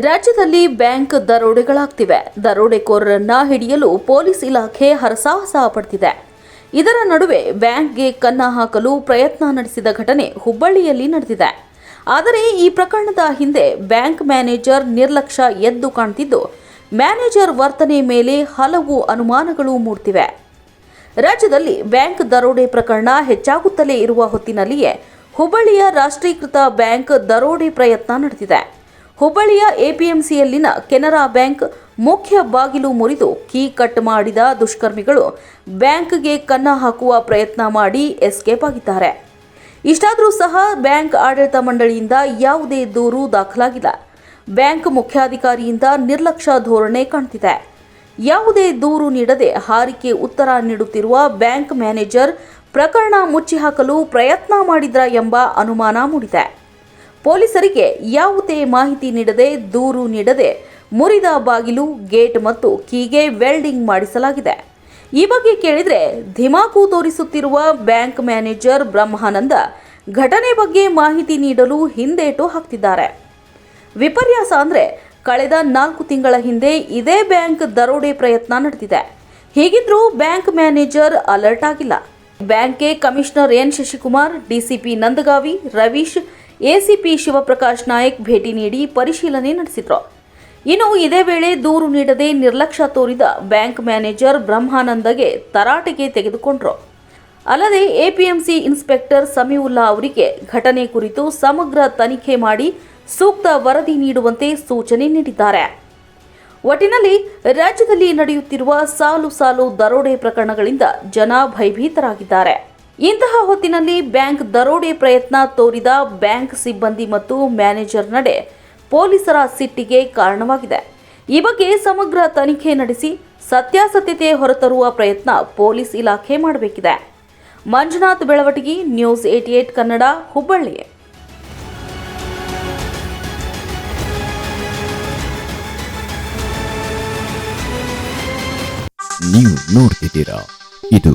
ರಾಜ್ಯದಲ್ಲಿ ಬ್ಯಾಂಕ್ ದರೋಡೆಗಳಾಗ್ತಿವೆ. ದರೋಡೆಕೋರರನ್ನ ಹಿಡಿಯಲು ಪೊಲೀಸ್ ಇಲಾಖೆ ಹರಸಾಹಸ ಪಡ್ತಿದೆ. ಇದರ ನಡುವೆ ಬ್ಯಾಂಕ್ಗೆ ಕನ್ನ ಹಾಕಲು ಪ್ರಯತ್ನ ನಡೆಸಿದ ಘಟನೆ ಹುಬ್ಬಳ್ಳಿಯಲ್ಲಿ ನಡೆದಿದೆ. ಆದರೆ ಈ ಪ್ರಕರಣದ ಹಿಂದೆ ಬ್ಯಾಂಕ್ ಮ್ಯಾನೇಜರ್ ನಿರ್ಲಕ್ಷ್ಯ ಎದ್ದು ಕಾಣ್ತಿದ್ದು, ಮ್ಯಾನೇಜರ್ ವರ್ತನೆ ಮೇಲೆ ಹಲವು ಅನುಮಾನಗಳು ಮೂಡ್ತಿವೆ. ರಾಜ್ಯದಲ್ಲಿ ಬ್ಯಾಂಕ್ ದರೋಡೆ ಪ್ರಕರಣ ಹೆಚ್ಚಾಗುತ್ತಲೇ ಇರುವ ಹೊತ್ತಿನಲ್ಲಿಯೇ ಹುಬ್ಬಳ್ಳಿಯ ರಾಷ್ಟ್ರೀಕೃತ ಬ್ಯಾಂಕ್ ದರೋಡೆ ಪ್ರಯತ್ನ ನಡೆದಿದೆ. ಹುಬ್ಬಳ್ಳಿಯ ಎಪಿಎಂಸಿಯಲ್ಲಿನ ಕೆನರಾ ಬ್ಯಾಂಕ್ ಮುಖ್ಯ ಬಾಗಿಲು ಮುರಿದು ಕೀ ಕಟ್ ಮಾಡಿದ ದುಷ್ಕರ್ಮಿಗಳು ಬ್ಯಾಂಕ್ಗೆ ಕನ್ನ ಹಾಕುವ ಪ್ರಯತ್ನ ಮಾಡಿ ಎಸ್ಕೇಪ್ ಆಗಿದ್ದಾರೆ. ಇಷ್ಟಾದರೂ ಸಹ ಬ್ಯಾಂಕ್ ಆಡಳಿತ ಮಂಡಳಿಯಿಂದ ಯಾವುದೇ ದೂರು ದಾಖಲಾಗಿಲ್ಲ. ಬ್ಯಾಂಕ್ ಮುಖ್ಯಾಧಿಕಾರಿಯಿಂದ ನಿರ್ಲಕ್ಷ್ಯ ಧೋರಣೆ ಕಾಣ್ತಿದೆ. ಯಾವುದೇ ದೂರು ನೀಡದೆ ಹಾರಿಕೆ ಉತ್ತರ ನೀಡುತ್ತಿರುವ ಬ್ಯಾಂಕ್ ಮ್ಯಾನೇಜರ್ ಪ್ರಕರಣ ಮುಚ್ಚಿಹಾಕಲು ಪ್ರಯತ್ನ ಮಾಡಿದ್ರ ಎಂಬ ಅನುಮಾನ ಮೂಡಿದೆ. ಪೊಲೀಸರಿಗೆ ಯಾವುದೇ ಮಾಹಿತಿ ನೀಡದೆ ದೂರು ನೀಡದೆ ಮುರಿದ ಬಾಗಿಲು, ಗೇಟ್ ಮತ್ತು ಕೀಗೆ ವೆಲ್ಡಿಂಗ್ ಮಾಡಿಸಲಾಗಿದೆ. ಈ ಬಗ್ಗೆ ಕೇಳಿದರೆ ಧಿಮಾಕು ತೋರಿಸುತ್ತಿರುವ ಬ್ಯಾಂಕ್ ಮ್ಯಾನೇಜರ್ ಬ್ರಹ್ಮಾನಂದ ಘಟನೆ ಬಗ್ಗೆ ಮಾಹಿತಿ ನೀಡಲು ಹಿಂದೇಟು ಹಾಕ್ತಿದ್ದಾರೆ. ವಿಪರ್ಯಾಸ ಅಂದರೆ ಕಳೆದ ನಾಲ್ಕು ತಿಂಗಳ ಹಿಂದೆ ಇದೇ ಬ್ಯಾಂಕ್ ದರೋಡೆ ಪ್ರಯತ್ನ ನಡೆದಿದೆ. ಹೀಗಿದ್ರೂ ಬ್ಯಾಂಕ್ ಮ್ಯಾನೇಜರ್ ಅಲರ್ಟ್ ಆಗಿಲ್ಲ. ಬ್ಯಾಂಕ್ಗೆ commissioner N. Shashikumar, DCP Nandagavi, Ravish ACP Shivaprakash Nayak ಭೇಟಿ ನೀಡಿ ಪರಿಶೀಲನೆ ನಡೆಸಿದರು. ಇನ್ನು ಇದೇ ವೇಳೆ ದೂರು ನೀಡದೆ ನಿರ್ಲಕ್ಷ್ಯ ತೋರಿದ ಬ್ಯಾಂಕ್ ಮ್ಯಾನೇಜರ್ ಬ್ರಹ್ಮಾನಂದಗೆ ತರಾಟೆಗೆ ತೆಗೆದುಕೊಂಡರು. ಅಲ್ಲದೆ ಎಪಿಎಂಸಿ ಇನ್ಸ್ಪೆಕ್ಟರ್ ಸಮೀವುಲ್ಲಾ ಅವರಿಗೆ ಘಟನೆ ಕುರಿತು ಸಮಗ್ರ ತನಿಖೆ ಮಾಡಿ ಸೂಕ್ತ ವರದಿ ನೀಡುವಂತೆ ಸೂಚನೆ ನೀಡಿದ್ದಾರೆ. ಒಟ್ಟಿನಲ್ಲಿ ರಾಜ್ಯದಲ್ಲಿ ನಡೆಯುತ್ತಿರುವ ಸಾಲು ಸಾಲು ದರೋಡೆ ಪ್ರಕರಣಗಳಿಂದ ಜನ ಭಯಭೀತರಾಗಿದ್ದಾರೆ. ಇಂತಹ ಹೊತ್ತಿನಲ್ಲಿ ಬ್ಯಾಂಕ್ ದರೋಡೆ ಪ್ರಯತ್ನ ತೋರಿದ ಬ್ಯಾಂಕ್ ಸಿಬ್ಬಂದಿ ಮತ್ತು ಮ್ಯಾನೇಜರ್ ನಡೆ ಪೊಲೀಸರ ಸಿಟ್ಟಿಗೆ ಕಾರಣವಾಗಿದೆ. ಈ ಬಗ್ಗೆ ಸಮಗ್ರ ತನಿಖೆ ನಡೆಸಿ ಸತ್ಯಾಸತ್ಯತೆ ಹೊರತರುವ ಪ್ರಯತ್ನ ಪೊಲೀಸ್ ಇಲಾಖೆ ಮಾಡಬೇಕಿದೆ. ಮಂಜುನಾಥ್ ಬೆಳವಟಗಿ, ನ್ಯೂಸ್ ಏಟಿ ಏಟ್ ಕನ್ನಡ, ಹುಬ್ಬಳ್ಳಿ. ನೀವು ನೋಡ್ತಿದ್ದೀರಾ, ಇದು